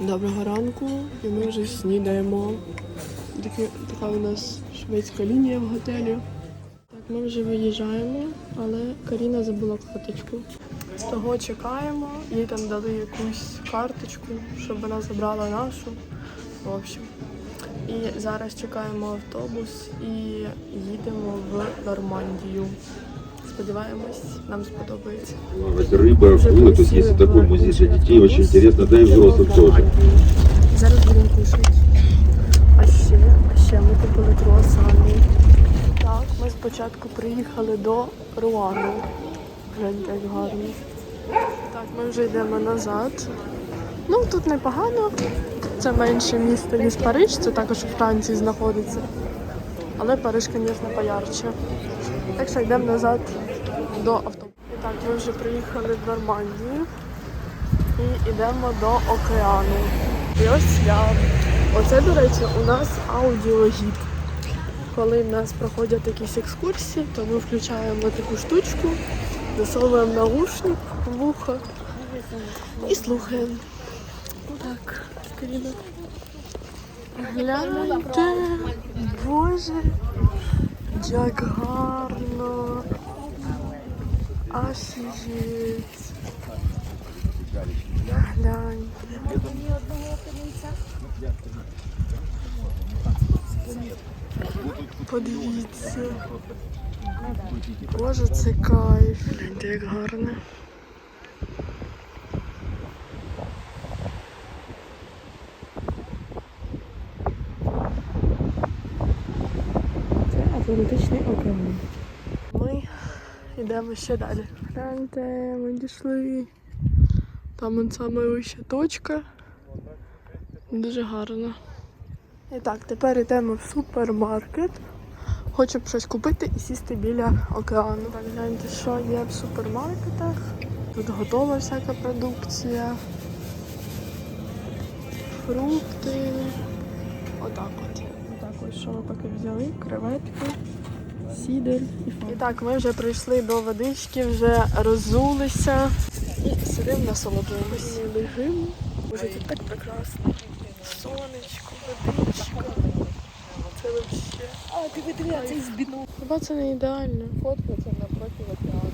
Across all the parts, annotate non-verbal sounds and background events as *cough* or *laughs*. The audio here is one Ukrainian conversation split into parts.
Доброго ранку, і ми вже снідаємо. Такі, така у нас шведська лінія в готелі. Так, ми вже виїжджаємо, але Каріна забула карточку. З того чекаємо, їй там дали якусь карточку, щоб вона забрала нашу. В общем. І зараз чекаємо автобус і їдемо в Нормандію. Сподіваємось, нам сподобається. Плавать, рыба, акулы. Тут есть и такой музей для детей, очень интересно, да и взрослым тоже. Зараз будемо кушати. А ще, а ще ми купили круасани. Так, ми спочатку приїхали до Руану. Гляньте, як гарно. Так, ми вже йдемо назад. Ну, тут непогано. Це менше місто, ніж Париж, це також у Франції знаходиться. Але Париж, звісно, поярче. Так що йдемо назад до автобусу. І так, ми вже приїхали в Нормандію і йдемо до океану. І ось я. Оце, до речі, у нас аудіогід. Коли в нас проходять якісь екскурсії, то ми включаємо таку штучку, засовуємо наушник в вухо і слухаємо. Так, Каріна. Гляньте, боже, як гарно. Офігеть. Глянь. Подивіться. Боже, це кайф. Гляньте, як гарно. Це Атлантичний океан. Йдемо ще далі. Гляньте, ми дійшли. Там он саме вища точка. Дуже гарно. І так, тепер йдемо в супермаркет. Хочу б щось купити і сісти біля океану. Так, гляньте, що є в супермаркетах. Тут готова всяка продукція. Фрукти. Отак от. Отак ось що ми поки взяли. Креветки, сідер і так, ми вже прийшли до водички, вже роззулися і сидимо насолоджуємось. Лежимо. Боже, тут так прекрасно. Сонечко, водичка. Це вообще. А, диви, а цей збіну. Хіба це не ідеально? Фоткаться напроти океану.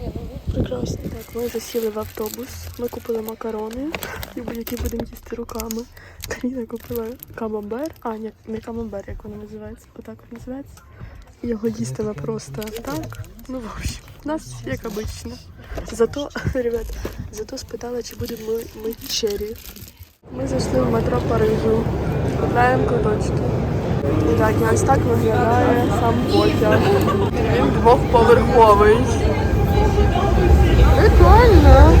Ні, ну Прекрасно. Так, ми вже сіли в автобус. Ми купили макарони, які будемо їсти руками. Каріна купила камамбер. А, ні, не камамбер, як воно називається. Отак от називається. Його їстиме просто так. Ну, в общем, нас як обично. Зато, *laughs* ребят, зато спитала, чи будемо ми, ми чері. Ми зайшли в метро Парижу. Купляємо квиточки. І так, і ось так виглядає сам потяг. Він двохповерховий. Прикольно.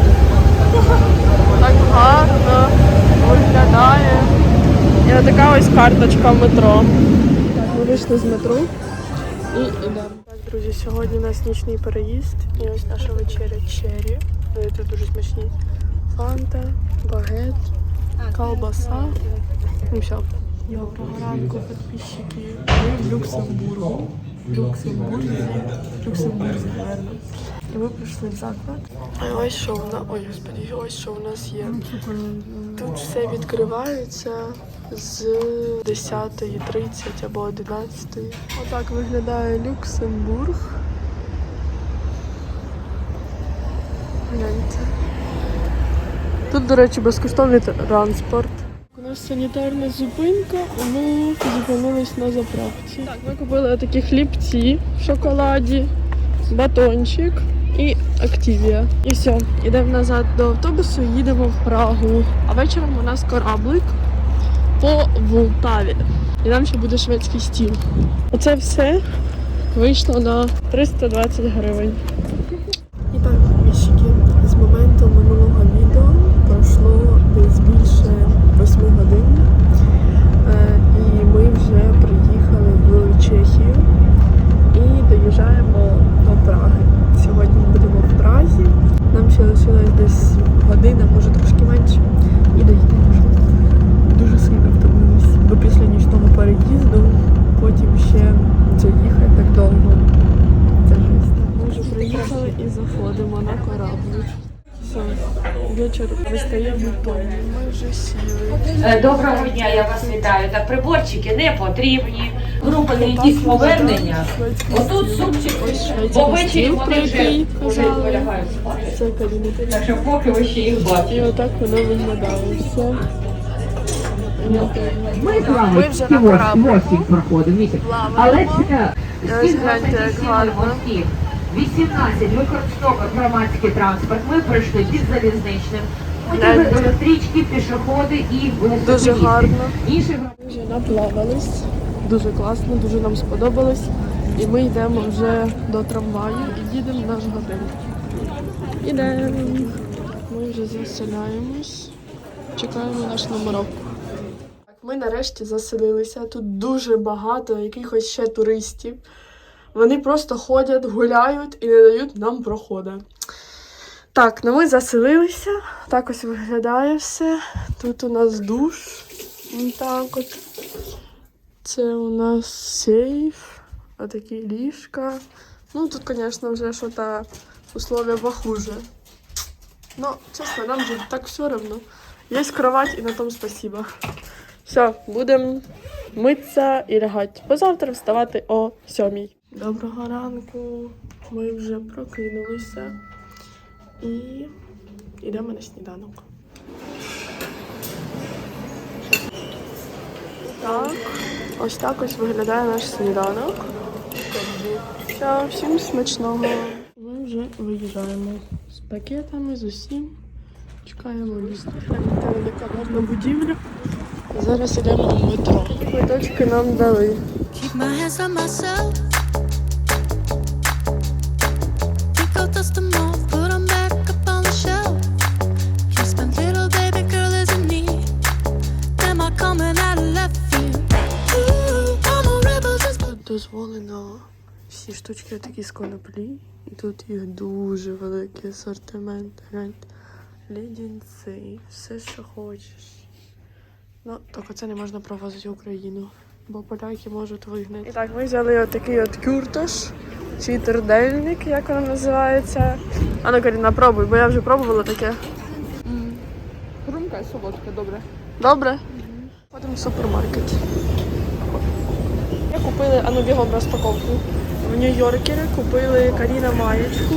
Так гарно виглядає. І така ось карточка метро. Так, ми вийшли з метро і йдемо. Так, друзі, сьогодні у нас нічний переїзд. І ось наша вечеря черрі. Це дуже смачні. Фанта, багет, колбаса. Ну все. Доброго ранку, підписчики. Ми в Люксембургу. Люксембурзі. Люксембурзі, наверно. І ми прийшли в заклад. А ось що в нас. Ой, господи, ось що в нас є. Тут все відкривається з 10.30 або 11. Отак виглядає Люксембург. Гляньте. Тут, до речі, безкоштовний транспорт. У нас санітарна зупинка, і ми зупинились на заправці. Так, ми купили такі хлібці в шоколаді, батончик і активія. І все, йдемо назад до автобусу, їдемо в Прагу. А вечором у нас кораблик по Волтаві. І нам ще буде шведський стіл. Оце все вийшло на 320 гривень. І так, підписчики, з моменту минулого відео пройшло десь більше 8 годин. Е, І ми вже приїхали в Чехію і доїжджаємо до Праги. Сьогодні будемо в Празі. Нам ще лишилось десь година, може трошки менше. І доїдемо вже. Дуже сильно втомились. Бо після нічного переїзду потім ще це їхати так довго. Це жесть. Ми вже приїхали і заходимо на корабль. Все, вечір вистає в Ми вже Е, Доброго дня, я вас вітаю. Так, приборчики не потрібні. Група на якісь повернення. Отут супчик, бо ввечері вони вже, вже полягають спати. Так що поки ви ще їх І отак воно виглядає. Все. Ми з вами Ми вже на місяць. Але це Ось гляньте, як гарно. 18 використовує громадський транспорт. Ми пройшли під залізничним. Електрички, пішоходи і. Дуже гарно. Вже наплавались. Дуже класно, дуже нам сподобалось. І ми йдемо вже до трамваю і їдемо в наш готель. Ідемо. Ми вже заселяємось. Чекаємо наш номерок. Ми нарешті заселилися. Тут дуже багато якихось ще туристів. Вони просто ходять, гуляють і не дають нам проходу. Так, ну ми заселилися. Так ось виглядає все. Тут у нас душ. Так от. Це у нас сейф. Отакі ліжка. Ну, тут, звісно, вже щось условия похуже. Ну, чесно, нам же так все равно. Є кровать і на тому спасибо. Все, будемо митися і лягати. Позавтра вставати о сьомій. Доброго ранку. Ми вже прокинулися і йдемо на сніданок. Так, ось так ось виглядає наш сніданок. Все, всім смачного. Ми вже виїжджаємо з пакетами, з усім. Чекаємо ліс. Така гарна будівля. Зараз йдемо в метро. Квиточки нам дали. Keep my hands on myself. Pick out dust them off, put 'em back up on the shelf. Just a little baby girl isn't me. Am I coming out of left field? Ooh, I'm a rebel just Тут дозволено всі штучки такі з коноплі. І тут їх дуже великий асортимент. Гляньте. Лідінці, все, що хочеш. Ну, тільки це не можна провозити в Україну, бо поляки можуть вигнати. І так, ми взяли отакий от кюртош, чи трудельник, як воно називається. А ну, Каріна, пробуй, бо я вже пробувала таке. Хрумка і солодка, добре. Добре? Ходимо в супермаркет. Купили, а ну бігом розпаковку. В Нью-Йоркері купили Каріна маєчку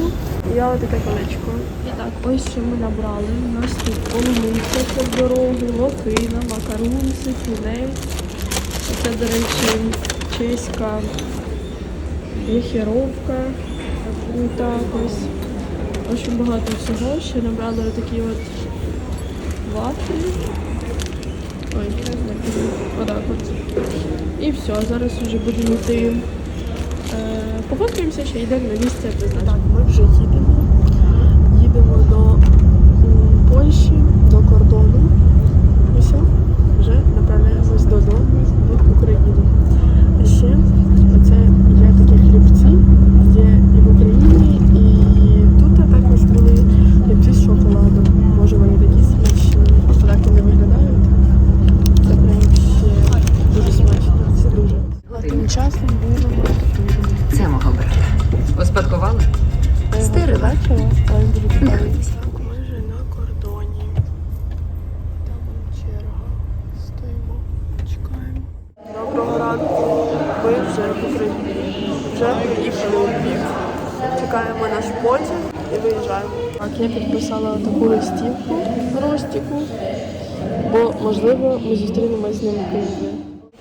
я отаке колечко. І так, ось що ми набрали. У нас тут полуниця це в дорогу, локина, макарунці, тунець. Це, до речі, чеська вихіровка. І так ось. Дуже багато всього. Ще набрали отакі от вафлі. Ой, отак от. І все, зараз вже будемо йти. Е, пофоткаємося, ще йдемо на місце призначення. Так, ми вже їдемо. Їдемо до Польщі, до кордону. І все, вже направляємось додому в Україну. А ще Доброго. Ми вже в Україні. Вже приїхали у Львів. Чекаємо наш потяг і виїжджаємо. Так, я підписала таку листівку Ростіку, бо можливо ми зустрінемось з ним в Києві.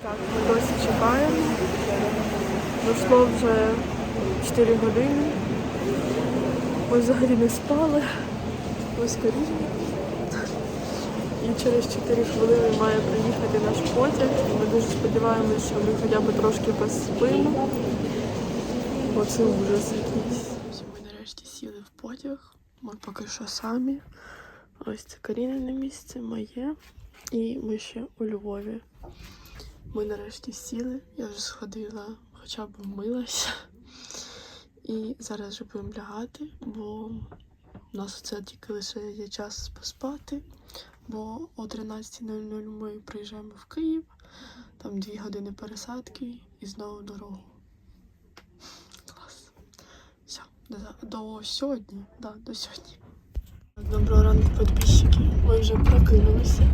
Так, ми досі чекаємо. Пройшло вже 4 години. Ми взагалі не спали. Ми скоріше. І через 4 хвилини має приїхати наш потяг. Ми дуже сподіваємося, що ми хоча б трошки поспимо. Бо це ужас якийсь. Ми нарешті сіли в потяг. Ми поки що самі. Ось це Карінине місце, моє. І ми ще у Львові. Ми нарешті сіли. Я вже сходила, хоча б вмилася. І зараз вже будемо лягати, бо у нас це тільки лише є час поспати. Бо о 13.00 ми приїжджаємо в Київ, там дві години пересадки і знову дорогу. Клас. Все, до, сьогодні. Да, до сьогодні. Доброго ранку, підписчики. Ми вже прокинулися.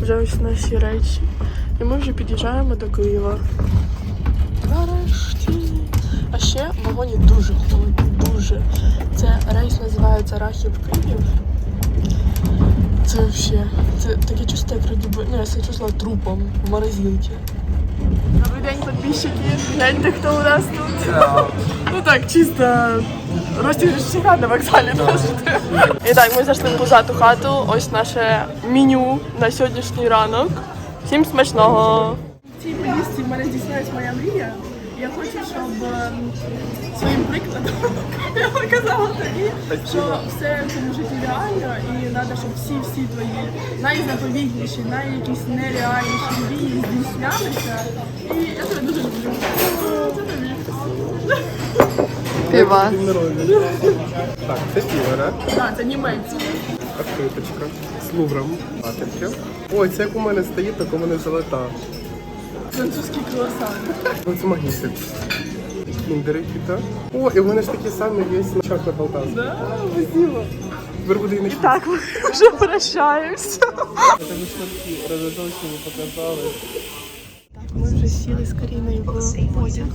Вже ось наші речі. І ми вже під'їжджаємо до Києва. Нарешті. А ще в вагоні дуже холодно, дуже. Це рейс називається Рахів Київ. Це вообще, це таке чувство, як би, ну я себе чувствувала трупом в морозилці. Добрий день, підписчики. Гляньте, хто у нас тут. Ну так, чисто розіграш на вокзалі можете. І так, ми зайшли в пузату хату. Ось наше меню на сьогоднішній ранок. Всім смачного! В цій поїздці в мене здійснилась моя мрія. Я хочу, щоб своїм прикладом *laughs* я показала тобі, що все в цьому житті реально, і треба, щоб всі всі твої найзаповітніші, найякісь нереальніші мрії здійснялися. І я тебе дуже люблю. Це тобі. Піва. Так, це півера, Так, це німецьке. откриточка з лувром, патинки. Ой, це як у мене стоїть, так у мене золота. Французький круасан. Ну, це магнітик. Кіндери кіта. О, і в мене ж такі самі є на чах на Полтавську. Да, везіло. Буде і так, ми вже прощаємося. Це ви шнурки розочні показали. Ми вже сіли з Каріною в потяг.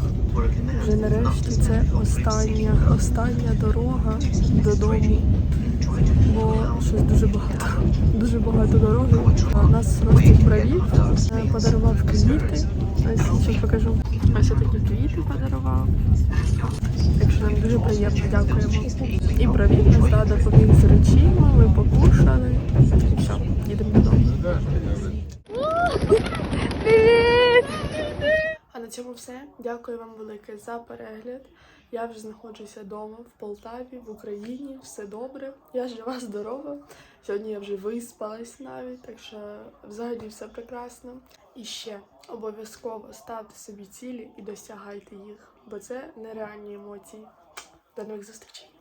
Вже нарешті це остання, остання дорога додому. Щось дуже багато. Дуже багато дороги. Нас Ростик провів, е, подарував квіти. Ось зараз покажу. Ось такі квіти подарував. Так що нам дуже приємно, дякуємо. І провів нас да, допоміг з речима, ми покушали. І все, їдемо додому. А на цьому все. Дякую вам велике за перегляд. Я вже знаходжуся вдома в Полтаві, в Україні. Все добре. Я жива, здорова. Сьогодні я вже виспалась навіть, так що взагалі все прекрасно. І ще обов'язково ставте собі цілі і досягайте їх, бо це нереальні емоції. До нових зустрічей!